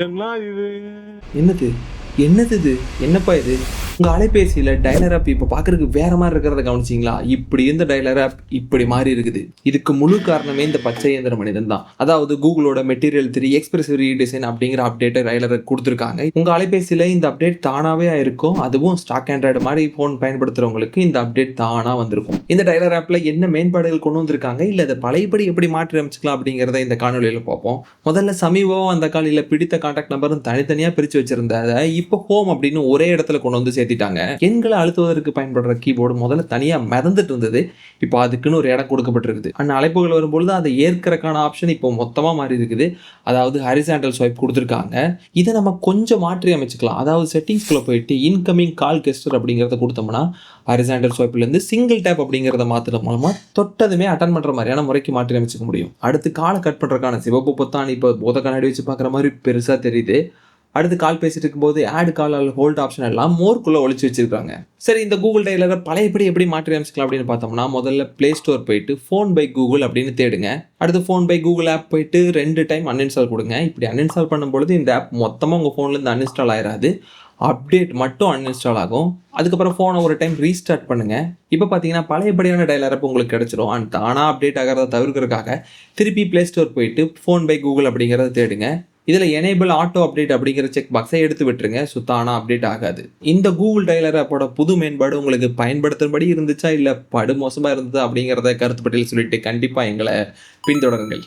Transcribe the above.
என்ன இது என்னது? என்னது இது? என்னப்பா இது? உங்கள் அலைபேசியில் டைலர் ஆப் இப்போ பார்க்கறதுக்கு வேற மாதிரி இருக்கிறத கவனிச்சிங்களா? இப்படி இருந்த டைலர் ஆப் இப்படி மாறி இருக்குது. இதுக்கு முழு காரணமே இந்த பச்சை இயந்திர மனிதன் தான். அதாவது கூகுளோட மெட்டீரியல் த்ரீ எக்ஸ்பிரசிவ் ரீடிசைன் அப்படிங்கிற அப்டேட்டை டைலரை கொடுத்துருக்காங்க. உங்கள் அலைபேசியில் இந்த அப்டேட் தானாகவே இருக்கும். அதுவும் ஸ்டாக் ஆண்ட்ராய்டு மாதிரி ஃபோன் பயன்படுத்துறவங்களுக்கு இந்த அப்டேட் தானாக வந்திருக்கும். இந்த டைலர் ஆப்பில் என்ன மேம்பாடுகள் கொண்டு வந்திருக்காங்க? இல்லை அதை பழையபடி எப்படி மாற்றி அமைச்சிக்கலாம் அப்படிங்கிறத இந்த காணொலியில் பார்ப்போம். முதல்ல சமீபம் அந்த காலையில் பிடித்த கான்டாக்ட் நம்பரும் தனித்தனியாக பிரித்து வச்சிருந்ததை இப்போ ஹோம் அப்படின்னு ஒரே இடத்துல கொண்டு வந்து சேர்த்து சேர்த்திட்டாங்க எண்களை அழுத்துவதற்கு பயன்படுற கீபோர்டு முதல்ல தனியாக மிதந்துட்டு இருந்தது. இப்போ அதுக்குன்னு ஒரு இடம் கொடுக்கப்பட்டிருக்குது. அந்த அழைப்புகள் வரும்பொழுது அதை ஏற்கிறக்கான ஆப்ஷன் இப்போ மொத்தமாக மாறி இருக்குது. அதாவது ஹரிசாண்டல் ஸ்வைப் கொடுத்துருக்காங்க. இதை நம்ம கொஞ்சம் மாற்றி அமைச்சுக்கலாம். அதாவது செட்டிங்ஸ்குள்ள போயிட்டு இன்கமிங் கால் கெஸ்டர் அப்படிங்கிறத கொடுத்தோம்னா ஹரிசாண்டல் ஸ்வைப்லேருந்து சிங்கிள் டேப் அப்படிங்கிறத மாற்றுறது மூலமாக தொட்டதுமே அட்டன் பண்ணுற மாதிரியான முறைக்கு மாற்றி அமைச்சிக்க முடியும். அடுத்து காலை கட் பண்ணுறதுக்கான சிவப்பு பொத்தான் இப்போ போத கண்ணாடி வச்சு பார்க்குற மாதிரி பெருசாக தெரியுது. அடுத்து கால் பேசிட்டு இருக்கும்போது ஆட் கால் அல்ல ஹோல்ட் ஆப்ஷன் எல்லாம் மோர்க்குள்ளே ஒழிச்சு வச்சிருக்காங்க. சரி இந்த கூகுள் டெய்லரை பழையபடி எப்படி மாற்றி அமைச்சிக்கலாம் அப்படின்னு பார்த்தோம்னா முதல்ல ப்ளே ஸ்டோர் போயிட்டு ஃபோன் பை கூகுள் அப்படின்னு தேடுங்க. அடுத்து ஃபோன் பை கூகுள் ஆப் போயிட்டு ரெண்டு டைம் அன்இன்ஸ்டால் கொடுங்க. இப்படி அன்இன்ஸ்டால் பண்ணும்பொழுது இந்த ஆப் மொத்தமாக உங்கள் ஃபோன்லேருந்து அன்இன்ஸ்டால் ஆயிராது. அப்டேட் மட்டும் அன்இன்ஸ்டால் ஆகும். அதுக்கப்புறம் ஃபோனை ஒரு டைம் ரீஸ்டார்ட் பண்ணுங்கள் இப்போ பார்த்தீங்கன்னா பழையபடியான டயலர் ஆப் உங்களுக்கு கிடச்சிரும். அண்ட் தானாக அப்டேட் ஆகிறத தவிர்க்கிறதுக்காக திருப்பி ப்ளே ஸ்டோர் போயிட்டு ஃபோன் பை கூகுள் அப்படிங்கிறத தேடுங்க. இதில் எனேபிள் ஆட்டோ அப்டேட் அப்படிங்கிற செக் பாக்ஸை எடுத்து விட்டுருங்க. சுத்தானா அப்டேட் ஆகாது. இந்த கூகுள் டைலர் அப்போட புது மேம்பாடு உங்களுக்கு பயன்படுத்தும்படி இருந்துச்சா இல்லை படு மோசமாக இருந்தது அப்படிங்கிறத கருத்து பட்டியல் சொல்லிட்டு கண்டிப்பாக எங்களை பின்தொடருங்கள்.